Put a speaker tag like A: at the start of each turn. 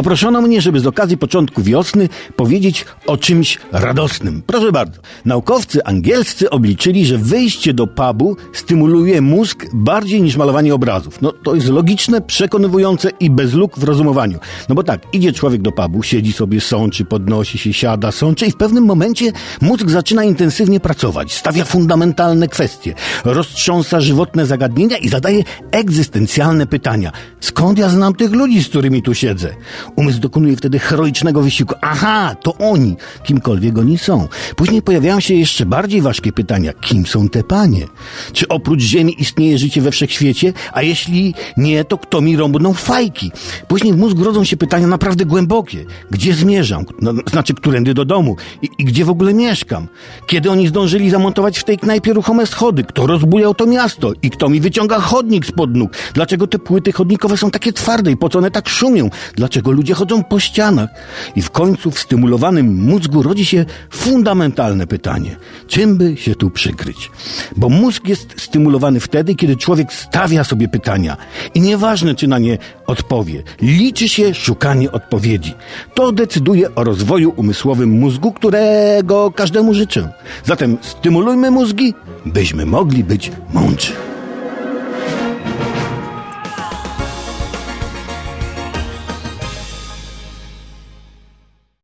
A: Poproszono mnie, żeby z okazji początku wiosny powiedzieć o czymś radosnym. Proszę bardzo. Naukowcy angielscy obliczyli, że wyjście do pubu stymuluje mózg bardziej niż malowanie obrazów. No to jest logiczne, przekonywujące i bez luk w rozumowaniu. No bo tak, idzie człowiek do pubu, siedzi sobie, sączy, podnosi się, siada, sączy i w pewnym momencie mózg zaczyna intensywnie pracować, stawia fundamentalne kwestie, roztrząsa żywotne zagadnienia i zadaje egzystencjalne pytania. Skąd ja znam tych ludzi, z którymi tu siedzę? Umysł dokonuje wtedy heroicznego wysiłku. Aha, to oni, kimkolwiek oni są. Później pojawiają się jeszcze bardziej ważkie pytania. Kim są te panie? Czy oprócz Ziemi istnieje życie we wszechświecie? A jeśli nie, to kto mi rąbnął fajki? Później w mózgu rodzą się pytania naprawdę głębokie. Gdzie zmierzam? No, znaczy, którędy do domu? I, I gdzie w ogóle mieszkam? Kiedy oni zdążyli zamontować w tej knajpie ruchome schody? Kto rozbujał to miasto? I kto mi wyciąga chodnik spod nóg? Dlaczego te płyty chodnikowe są takie twarde i po co one tak szumią? Dlaczego ludzie chodzą po ścianach? I w końcu w stymulowanym mózgu rodzi się fundamentalne pytanie. Czym by się tu przykryć? Bo mózg jest stymulowany wtedy, kiedy człowiek stawia sobie pytania. I nieważne, czy na nie odpowie. Liczy się szukanie odpowiedzi. To decyduje o rozwoju umysłowym mózgu, którego każdemu życzę. Zatem stymulujmy mózgi, byśmy mogli być mądrzy.